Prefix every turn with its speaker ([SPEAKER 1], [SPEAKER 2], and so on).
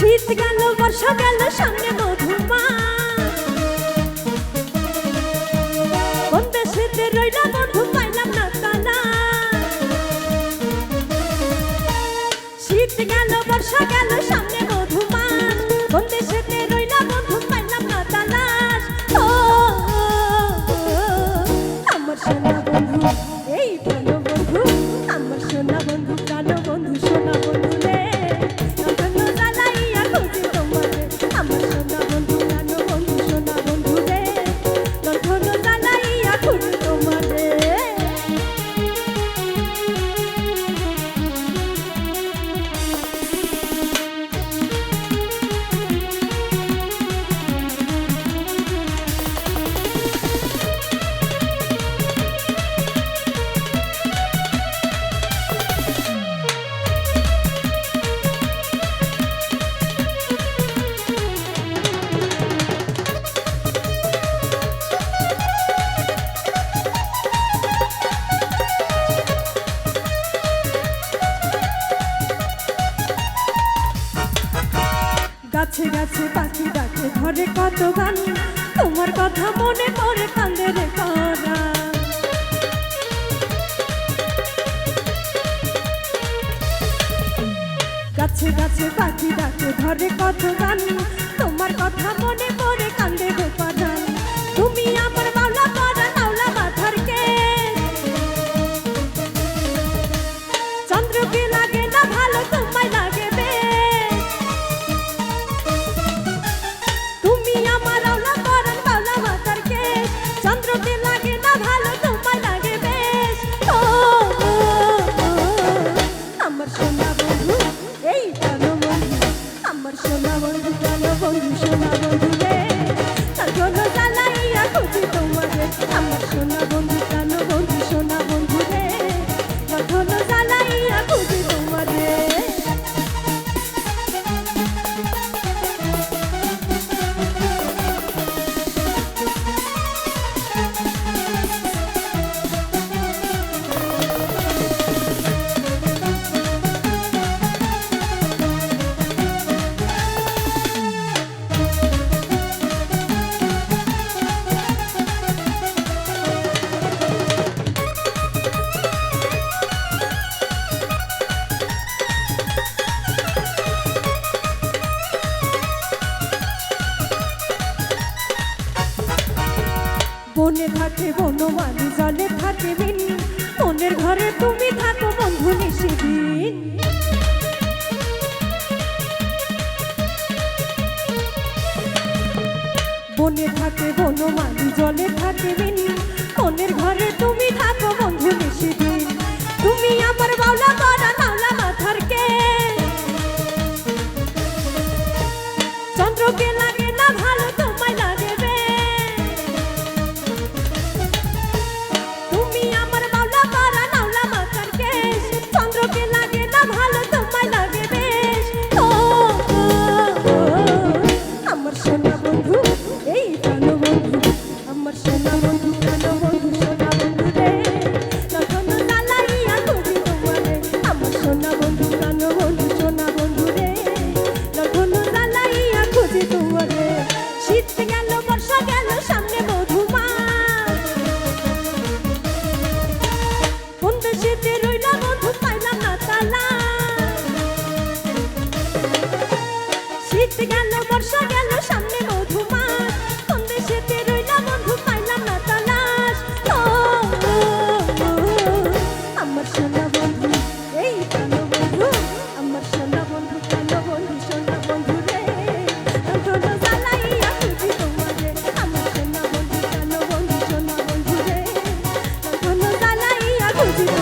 [SPEAKER 1] শীত গেল বর্ষা গেল সামনে মধুমা। গাছে গাছে পাখি ডাকে, ধরে কত গান, তোমার কথা মনে পড়ে কান্দে রে করা। গাছে গাছে পাখি ডাকে, ধরে কত গান, তোমার কথা মনে পড়ে কান্দে রে করা। Shabbat. মনে থাকে বনমালি জলে থাকে দিন মনের ঘরে তুমি থাকো বন্ধু নিশিদিন। থাকে জলে থাকে দিন মনের ঘরে তুমি থাকো বন্ধু তুমি আমার বাউলা Oh, dear.